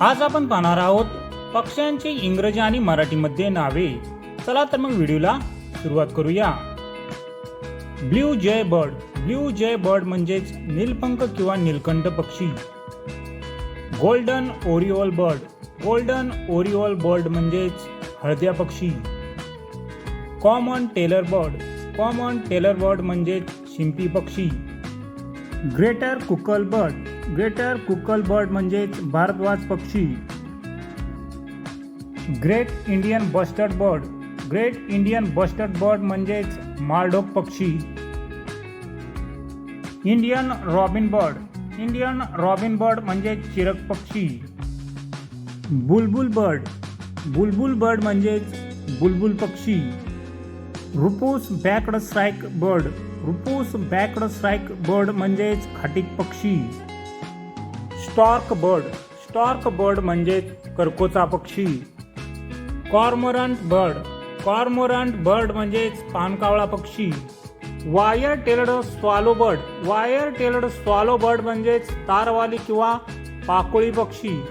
आज आपण पाहणार आहोत पक्ष्यांची इंग्रजी आणि मराठीमध्ये नावे. चला तर मग व्हिडिओला सुरुवात करूया. Blue jay bird. Blue jay bird म्हणजेच नीलपंख किंवा नीलकंठ पक्षी. Golden oriole bird. Golden oriole bird म्हणजेच हळद्या पक्षी. Common tailor bird. Common tailor bird म्हणजेच शिंपी पक्षी. Greater coucal bird greater coucal bird म्हणजेच भारद्वाज पक्षी. Great Indian bustard bird. Great Indian bustard bird म्हणजेच माळढोक पक्षी. Indian robin bird. Indian robin bird म्हणजे चिरक पक्षी. बुलबुल बर्ड. बुलबुल बर्ड म्हणजेच बुलबुल पक्षी. Rufous backed shrike bird. Rufous backed shrike bird म्हणजेच खाटीक पक्षी. Stork bird. स्टॉर्क बर्ड म्हणजेच करकोचा पक्षी. कॉर्मोरंट बर्ड. कॉर्मोरंट बर्ड म्हणजेच पानकावळा पक्षी. Wire tailed swallow bird. Wire tailed swallow bird म्हणजेच तारवाली किंवा पाकोळी पक्षी.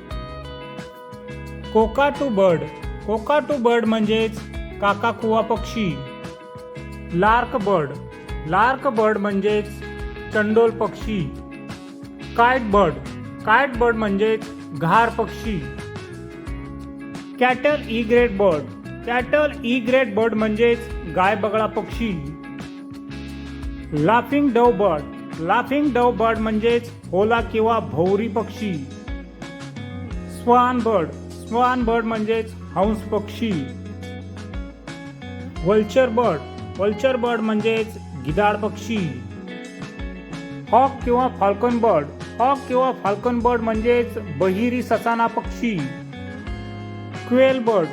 कोकाटू बर्ड. कोकाटू बर्ड म्हणजेच काकाकुवा पक्षी. Lark bird. लार्क बर्ड म्हणजेच चंडोल पक्षी. कायट बर्ड. कायट बर्ड म्हणजेच घार पक्षी. Cattle egret bird. Cattle egret bird म्हणजेच गाय बगळा पक्षी. Laughing dove bird. Laughing dove bird म्हणजेच होला किंवा भोवरी पक्षी. Swan bird. स्वान बर्ड म्हणजेच हंस पक्षी. Vulture bird. वल्चर बर्ड म्हणजेच गिधाड पक्षी. हॉक किंवा फाल्कन बर्ड. हॉक किंवा फाल्कन बर्ड म्हणजेच बहिरी ससाना पक्षी. Quail bird.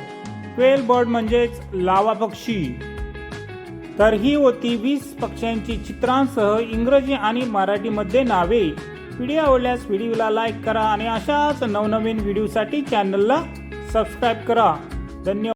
क्वेल बर्ड म्हणजेच लावा पक्षी. तर ही होती वीस पक्ष्यांची चित्रांसह इंग्रजी आणि मराठीमध्ये नावे. व्हिडिओ आवडल्यास व्हिडिओला लाईक करा आणि अशाच नवनवीन व्हिडिओसाठी चॅनलला सबस्क्राईब करा. धन्यवाद.